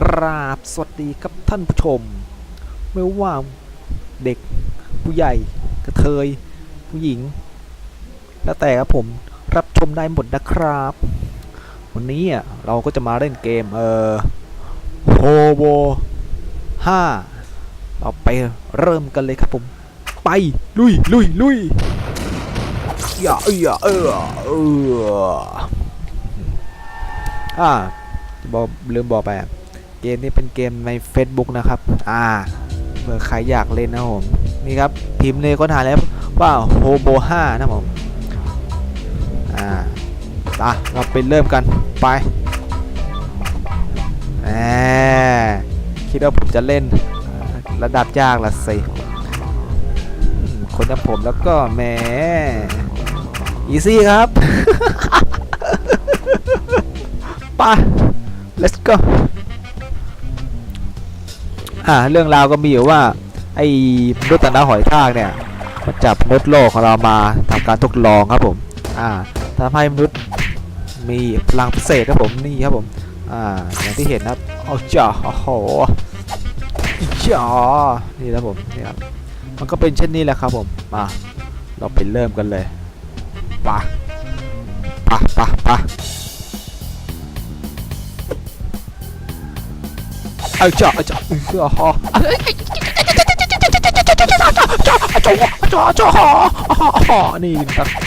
กราบสวัสดีครับท่านผู้ชม ไม่ว่าเด็กผู้ใหญ่กระเทย ผู้หญิง แล้วแต่ครับผมรับชมได้หมดนะครับ วันนี้อะเราก็จะมาเล่นเกม เออโฮโวห้าเราไปเริ่มกันเลยครับผม ไปลุยลุยลุยอย่าอย่าเออเอออ่าบอกลืมบอกไป เกมนี้เป็นเกมใน Facebook นะครับอ่าเผื่อใครอยากเล่นนะผมนี่ครับพิมพ์เลยค้นหาแล้วว่าโฮโบ5นะผมอ่าตาเราไปเริ่มกันไปแหมคิดว่าผมจะเล่นระดับยากละสิคนจะผมแล้วก็แหมอีซี่ครับไป let's go ่าเรื่องราวก็มีอยู่ว่า ไอ้มนุษย์ต่าดาหอยทากเนี่ยมันจับมนุษย์โลกของเรามาทำการทดลองครับผมอ่าทำให้มนุษย์มีพลังพิเศษครับผมนี่ครับผมอ่าอย่างที่เห็นครับโอาจ้าโอ้โหจ๋านี่ครับผมนี่ครับมันก็เป็นเช่นนี้แหละครับผมมาเราไปเริ่มกันเลยปะปะปะปะ เอาจ่อ้จอเอาจ่อเออ้ฮอจ่อจ่อจ่อ้ฮอ้ฮอ้นี่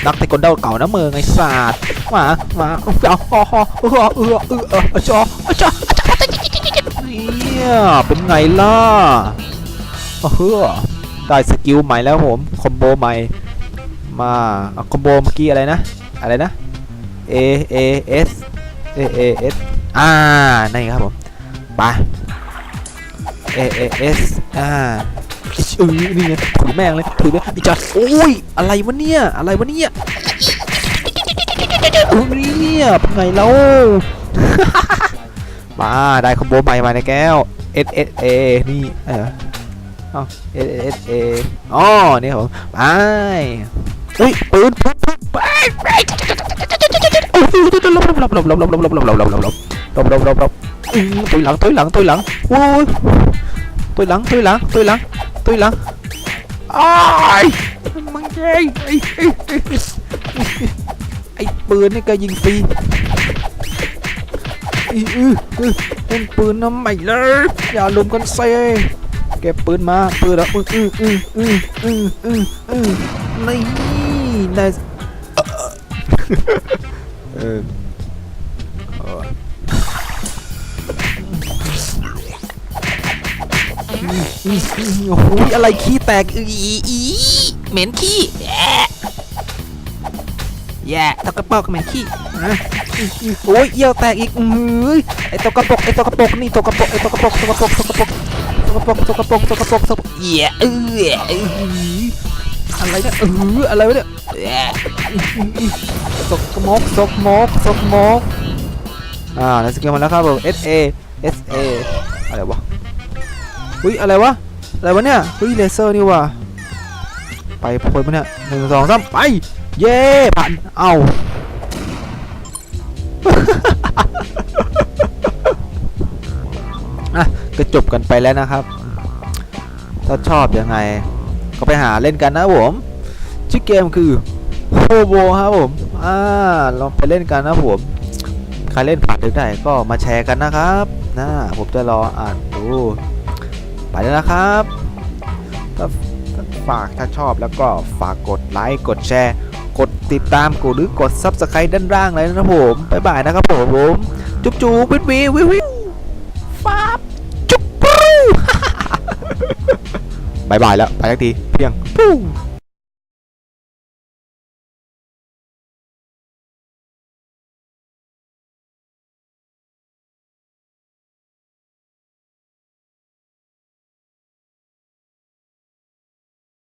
นักเตะกอ้นเดาเก่านะเมืองไอ้ศาสตร์มามาเอาฮอ้ฮอ้เออ้เออ้เออ้เออจ่อจ่อ้เนี่ยเป็นไงล่ะเฮ้อ้ได้สกิลใหม่แล้วผมคอมโบใหม่มาคอมโบเมื่อกี้อะไรนะ อะไรนะ A A S A A S อ่านี่ครับผมไป เอเอเอสอ่าอือนี่ไงถือแม่งเลยถือแม่งอีจัดโอ้ยอะไรวะเนี่ยอะไรวะเนี่ยโอ้ยเนี่ยเป็นไงแล้วมาได้คอมโบใหม่มาในแก้ว S S A นี่เอออ๋อ S S A อ๋อนี่ผมไปเฮ้ยปืนปุ๊บปุ๊บไปไปหลบหลบหลบหลบหลบหลบหลบหลบหลบหลบหลบหลบหลบหลบหลบ Ui, tôi lẫn tôi lẫn tôi lẫn ui tôi lẫn tôi lẫn tôi lẫn tôi lẫn ôi măng gai ไอ้ปืนนี่ก็ยิงฟรีอืออือเป็นปืนน้ำใหม่เลยอย่าลุมกันเซ่เก็บปืนมาปืนอะอืออืออืออืออืออืออือนี่นายเออ อืมอืมโอ้โหอะไรขี้แตกอีอีอีเหม็นขี้แย่แย่ตกกระปรกเหม็นขี้อะโอ้ยเยี่ยวแตกอีกอือไอตกกระปรกไอตกกระปรกนี่ตกกระปรกไอตกกระปรกตกกระปรกตกกระปรกตกกระปรกตกกระปรกตกกระปรกตกกระปรกแย่เออออะไรเนี่ยเอออะไรวะเนี่ยแย่ตกมกตกมกตกมกอ่าแล้วสกิลมาแล้วครับผม S A S A อะไรวะ อุ้ยอะไรวะ อะไรวะเนี่ยเฮ้ยเลเซอร์นี่ว่ะไปพ้นมาเนี่ยหนึ่งสองสามไป เย้ผ่าน เอาอะก็จบกันไปแล้วนะครับ ถ้าชอบยังไง ก็ไปหาเล่นกันนะผมชื่อเกมคือโฮโบครับผมอ่าลองไปเล่นกันนะผมใครเล่นผ่านถึงไหนก็มาแชร์กันนะครับนะผมจะรออ่านดู ไปแล้วนะครับถ้าฝากถ้าชอบแล้วก็ฝากกดไลค์กดแชร์ กดติดตามกูหรือกด Subscribe ด้านล่างเลยนะครับผมบ๊ายบายนะครับผมผมจุ๊บจุ๊บวิววิววิววิวฟ้าบจุ๊บปูบ๊ายบายแล้ว ไปทักทีเพียงปุ้ง